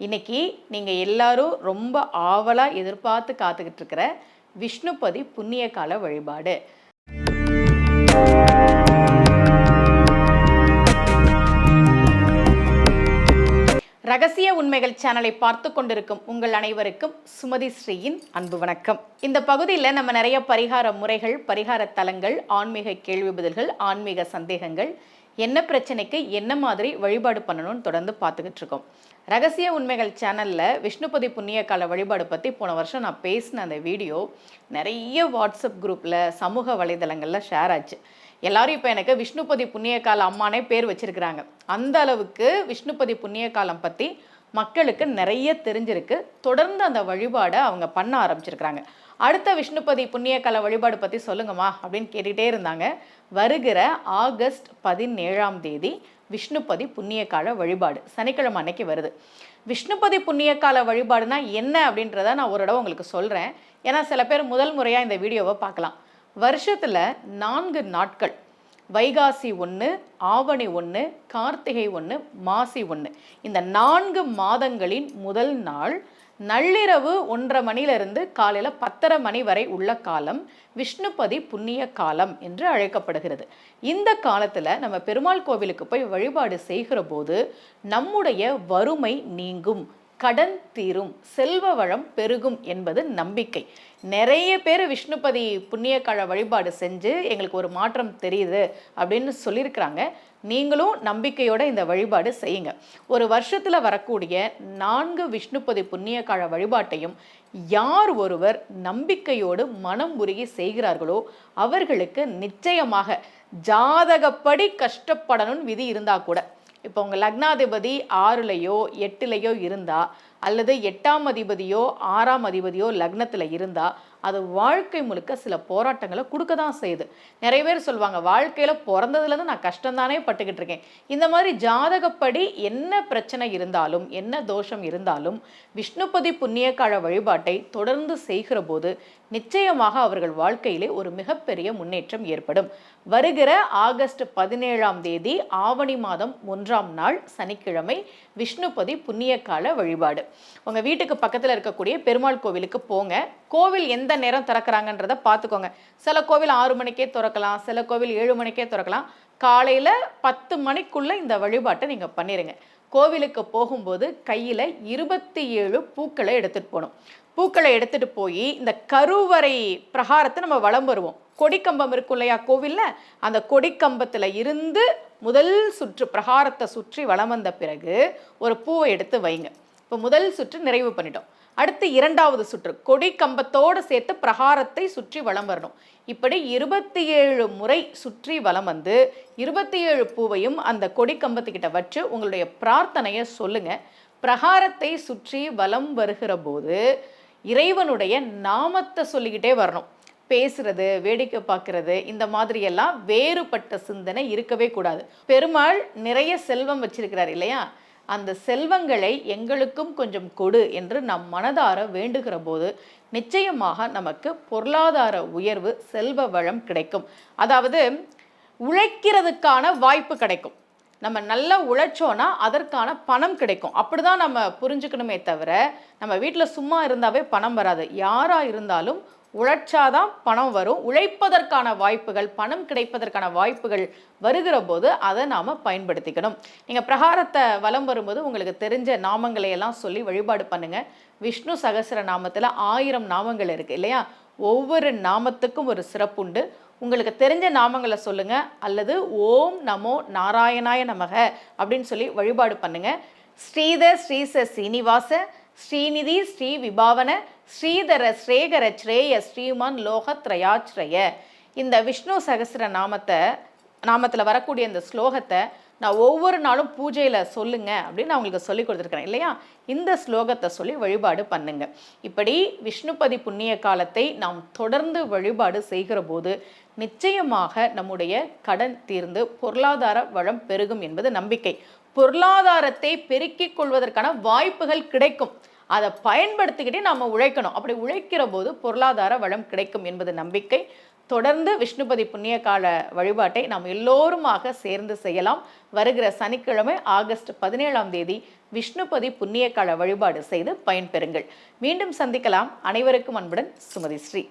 இன்னைக்கு நீங்கள் எல்லாரும் ரொம்ப ஆவலாக எதிர்பார்த்து காத்துக்கிட்டு இருக்கிற விஷ்ணுபதி புண்ணிய கால வழிபாடு. ரகசிய உண்மைகள் சேனலை பார்த்து கொண்டிருக்கும் உங்கள் அனைவருக்கும் சுமதி ஸ்ரீயின் அன்பு வணக்கம். இந்த பகுதியில் நம்ம நிறைய பரிகார முறைகள் பரிகார தலங்கள் ஆன்மீக கேள்வி பதில்கள் ஆன்மீக சந்தேகங்கள் என்ன பிரச்சனைக்கு என்ன மாதிரி வழிபாடு பண்ணணும்னு தொடர்ந்து பார்த்துக்கிட்டு இருக்கோம். ரகசிய உண்மைகள் சேனலில் விஷ்ணுபதி புண்ணிய கால வழிபாடு பற்றி போன வருஷம் நான் பேசின அந்த வீடியோ நிறைய வாட்ஸ்அப் குரூப்பில் சமூக வலைதளங்களில் ஷேர் ஆச்சு. எல்லாரும் இப்போ எனக்கு விஷ்ணுபதி புண்ணிய கால அம்மானே பேர் வச்சுருக்கிறாங்க. அந்த அளவுக்கு விஷ்ணுபதி புண்ணிய காலம் பற்றி மக்களுக்கு நிறைய தெரிஞ்சிருக்கு. தொடர்ந்து அந்த வழிபாடை அவங்க பண்ண ஆரம்பிச்சிருக்கிறாங்க. அடுத்த விஷ்ணுபதி புண்ணிய கால வழிபாடு பற்றி சொல்லுங்கம்மா அப்படின்னு கேட்டுகிட்டே இருந்தாங்க. வருகிற ஆகஸ்ட் பதினேழாம் தேதி விஷ்ணுபதி புண்ணிய கால வழிபாடு. சனிக்கிழமை அன்னைக்கு வருது. விஷ்ணுபதி புண்ணியகால வழிபாடுனா என்ன அப்படின்றத நான் ஒரு தடவை உங்களுக்கு சொல்கிறேன் ஏன்னா சில பேர் முதல் முறையாக இந்த வீடியோவை பார்க்கலாம். வருஷத்தில் நான்கு நாட்கள் வைகாசி ஒன்று ஆவணி ஒன்று கார்த்திகை ஒன்று மாசி ஒன்று இந்த நான்கு மாதங்களின் முதல் நாள் நள்ளிரவு ஒன்றரை மணிலிருந்து காலையில் பத்தரை மணி வரை உள்ள காலம் விஷ்ணுபதி புண்ணிய காலம் என்று அழைக்கப்படுகிறது. இந்த காலத்தில் நம்ம பெருமாள் கோவிலுக்கு போய் வழிபாடு செய்கிற போது நம்முடைய வறுமை நீங்கும். கடன் தீரும் செல்வ வளம் பெருகும் என்பது நம்பிக்கை. நிறைய பேர் விஷ்ணுபதி புண்ணியக்கால வழிபாடு செஞ்சு எங்களுக்கு ஒரு மாற்றம் தெரியுது அப்படின்னு சொல்லியிருக்கிறாங்க. நீங்களும் நம்பிக்கையோட இந்த வழிபாடு செய்யுங்க. ஒரு வருஷத்தில் வரக்கூடிய நான்கு விஷ்ணுபதி புண்ணியக்கால வழிபாட்டையும் யார் ஒருவர் நம்பிக்கையோடு மனம் உருகி செய்கிறார்களோ அவர்களுக்கு நிச்சயமாக ஜாதகப்படி கஷ்டப்படணும்னு விதி இருந்தால் கூட இப்போ உங்கள் லக்னாதிபதி ஆறுலையோ எட்டுலையோ இருந்தால் அல்லது எட்டாம் அதிபதியோ ஆறாம் அதிபதியோ லக்னத்தில் இருந்தால் அது வாழ்க்கை முழுக்க சில போராட்டங்களை கொடுக்க தான் செய்யுது. நிறைய பேர் சொல்லுவாங்க வாழ்க்கையில் பிறந்ததுலேருந்து நான் கஷ்டம்தானே பட்டுக்கிட்டு இருக்கேன். இந்த மாதிரி ஜாதகப்படி என்ன பிரச்சனை இருந்தாலும் என்ன தோஷம் இருந்தாலும் விஷ்ணுபதி புண்ணியக்கால வழிபாட்டை தொடர்ந்து செய்கிற போது நிச்சயமாக அவர்கள் வாழ்க்கையிலே ஒரு மிகப்பெரிய முன்னேற்றம் ஏற்படும். வருகிற ஆகஸ்ட் பதினேழாம் தேதி ஆவணி மாதம் ஒன்றாம் நாள் சனிக்கிழமை விஷ்ணுபதி புண்ணியக்கால வழிபாடு. உங்கள் வீட்டுக்கு பக்கத்தில் இருக்கக்கூடிய பெருமாள் கோவிலுக்கு போங்க. கோவில் எந்த நேரம் திறக்கிறாங்கன்றத பார்த்துக்கோங்க சில கோவில் ஆறு மணிக்கே திறக்கலாம் சில கோவில் ஏழு மணிக்கே திறக்கலாம். காலையில் பத்து மணிக்குள்ளே இந்த வழிபாட்டை நீங்கள் பண்ணிடுங்க கோவிலுக்கு போகும்போது கையில் இருபத்தி ஏழு பூக்களை எடுத்துகிட்டு போகணும். பூக்களை எடுத்துகிட்டு போய் இந்த கருவறை பிரகாரத்தை நம்ம வலம் வருவோம். கொடிக்கம்பம் இருக்கும் இல்லையா கோவிலில்? அந்த கொடிக்கம்பத்தில் இருந்து முதல் சுற்று பிரகாரத்தை சுற்றி வலம் வந்த பிறகு ஒரு பூவை எடுத்து வைங்க. இப்போ முதல் சுற்று நிறைவு பண்ணிட்டோம். அடுத்து இரண்டாவது சுற்று கொடி கம்பத்தோடு சேர்த்து பிரகாரத்தை சுற்றி வலம் வரணும். இப்படி இருபத்தி ஏழு முறை சுற்றி வலம் வந்து இருபத்தி ஏழு பூவையும் அந்த கொடி கம்பத்துக்கிட்ட வச்சு உங்களுடைய பிரார்த்தனையை சொல்லுங்க. பிரகாரத்தை சுற்றி வலம் வருகிற போது இறைவனுடைய நாமத்தை சொல்லிக்கிட்டே வரணும். பேசுறது வேடிக்கை பார்க்கறது இந்த மாதிரி எல்லாம் வேறுபட்ட சிந்தனை இருக்கவே கூடாது. பெருமாள் நிறைய செல்வம் வச்சிருக்கிறார் இல்லையா? அந்த செல்வங்களை எங்களுக்கும் கொஞ்சம் கொடு என்று நம் மனதார வேண்டுகிற போது நிச்சயமாக நமக்கு பொருளாதார உயர்வு செல்வ வளம் கிடைக்கும். அதாவது உழைக்கிறதுக்கான வாய்ப்பு கிடைக்கும். நம்ம நல்லா உழைச்சோன்னா அதற்கான பணம் கிடைக்கும். அப்படிதான் நம்ம புரிஞ்சுக்கணுமே தவிர நம்ம வீட்டில் சும்மா இருந்தாவே பணம் வராது. யாராக இருந்தாலும் உழைச்சாதான் பணம் வரும். உழைப்பதற்கான வாய்ப்புகள் பணம் கிடைப்பதற்கான வாய்ப்புகள் வருகிற போது அதை நாம் பயன்படுத்திக்கணும். நீங்கள் பிரகாரத்தை வலம் வரும்போது உங்களுக்கு தெரிஞ்ச நாமங்களை எல்லாம் சொல்லி வழிபாடு பண்ணுங்கள் விஷ்ணு சகசர நாமத்தில் ஆயிரம் நாமங்கள் இருக்குது இல்லையா? ஒவ்வொரு நாமத்துக்கும் ஒரு சிறப்புண்டு உங்களுக்கு தெரிஞ்ச நாமங்களை சொல்லுங்கள் அல்லது ஓம் நமோ நாராயணாய நமக அப்படின்னு சொல்லி வழிபாடு பண்ணுங்கள் ஸ்ரீதர் ஸ்ரீச சீனிவாச ஸ்ரீநிதி ஸ்ரீ விபாவன ஸ்ரீதர ஸ்ரேகர ஸ்ரேய ஸ்ரீமான் லோகத்ரயாச்ரய இந்த விஷ்ணு சகசிர நாமத்தை நாமத்தில் வரக்கூடிய இந்த ஸ்லோகத்தை நான் ஒவ்வொரு நாளும் பூஜையில் சொல்லுங்க அப்படின்னு நான் உங்களுக்கு சொல்லி கொடுத்துருக்கிறேன் இல்லையா? இந்த ஸ்லோகத்தை சொல்லி வழிபாடு பண்ணுங்க. இப்படி விஷ்ணுபதி புண்ணிய காலத்தை நாம் தொடர்ந்து வழிபாடு செய்கிற போது நிச்சயமாக நம்முடைய கடன் தீர்ந்து பொருளாதார வளம் பெருகும் என்பது நம்பிக்கை. பொருளாதாரத்தை பெருக்கிக் கொள்வதற்கான வாய்ப்புகள் கிடைக்கும். அதை பயன்படுத்திக்கிட்டே நம்ம உழைக்கணும். அப்படி உழைக்கிற போது பொருளாதார வளம் கிடைக்கும் என்பது நம்பிக்கை. தொடர்ந்து விஷ்ணுபதி புண்ணிய கால வழிபாட்டை நாம் எல்லோருமாக சேர்ந்து செய்யலாம். வருகிற சனிக்கிழமை ஆகஸ்ட் பதினேழாம் தேதி விஷ்ணுபதி புண்ணியகால வழிபாடு செய்து பயன்பெறுங்கள். மீண்டும் சந்திக்கலாம். அனைவருக்கும் அன்புடன் சுமதி ஸ்ரீ.